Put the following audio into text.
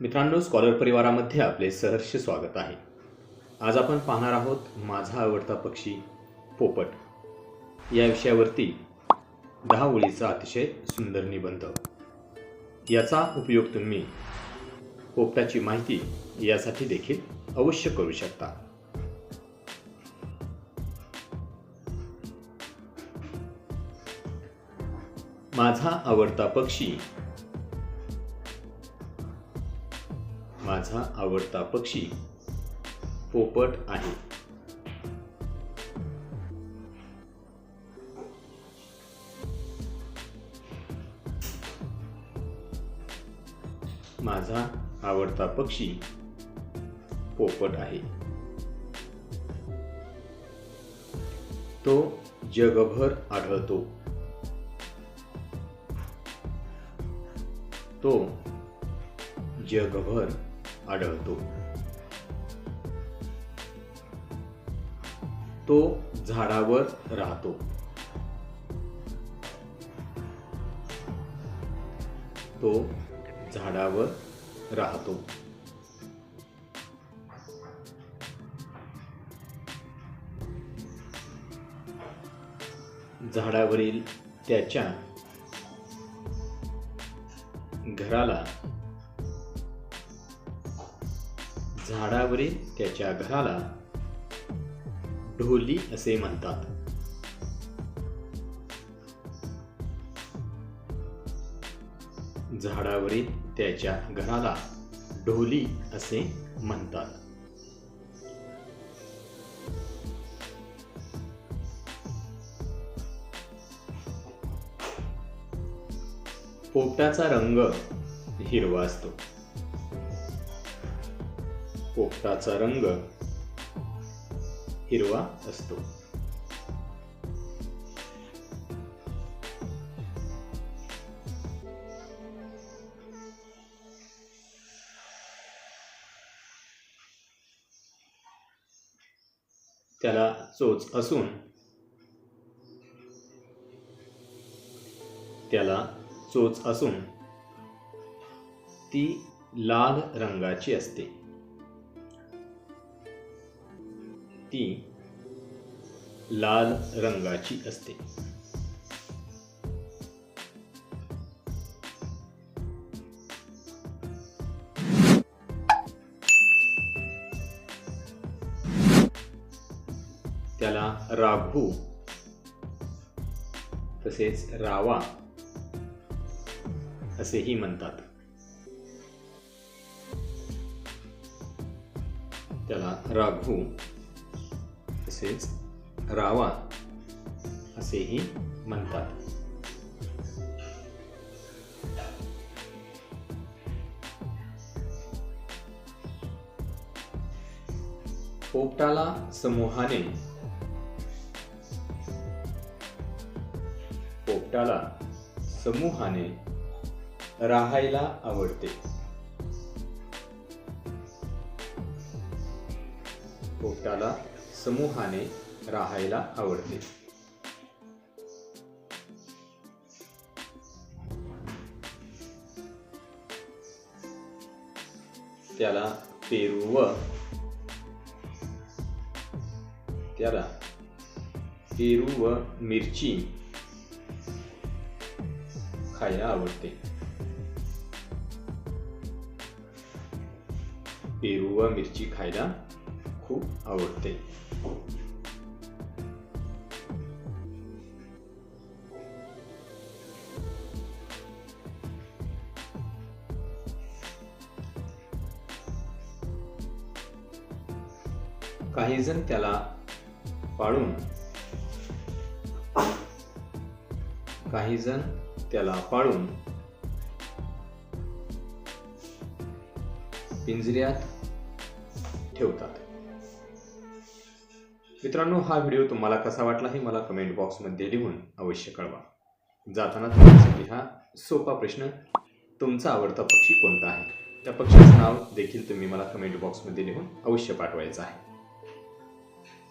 मित्रांनो स्कॉलर परिवारामध्ये आपले सहर्ष स्वागत आहे. आज आपण पाहणार आहोत माझा आवडता पक्षी पोपट. या विषयावरती दहा ओळीचा अतिशय सुंदर निबंध. याचा उपयोग तुम्ही पोपटाची माहिती यासाठी देखील अवश्य करू शकता. माझा आवडता पक्षी माझा आवडता पक्षी पोपट आहे. माझा आवडता पक्षी पोपट आहे. तो जगभर आढळतो. तो जगभर आढळतो. तो झाडावर राहतो. तो झाडावर राहतो. झाडावरील त्याच्या घराला झाडावरील त्याच्या घराला ढोली असे म्हणतात. झाडावरील त्याच्या घराला ढोली असे म्हणतात. पोपटाचा रंग हिरवा असतो. पोपटाचा रंग हिरवा असतो. त्याला चोच असून त्याला चोच असून ती लाल रंगाची असते. ती लाल रंगाची असते. त्याला राघू तसेच रावा असेही म्हणतात. त्याला राघू तसेच रावा असेही म्हणतात. पोपटाला समूहाने पोपटाला समूहाने राहायला आवडते. पोपटाला समूहाने राहायला आवडते. त्याला पेरू व त्याला पेरू व मिरची खायला आवडते. पेरू व मिरची खायला खूप आवडते. काही जण त्याला पाळून काही जण त्याला पाळून पिंजऱ्यात ठेवतात. मित्रांनो हा व्हिडिओ तुम्हाला कसा वाटला हे मला कमेंट बॉक्समध्ये लिहून अवश्य कळवा. जाताना तुमच्यासाठी हा सोपा प्रश्न तुमचा आवडता पक्षी कोणता आहे? त्या पक्षाचं नाव देखील तुम्ही मला कमेंट बॉक्समध्ये लिहून अवश्य पाठवायचं आहे.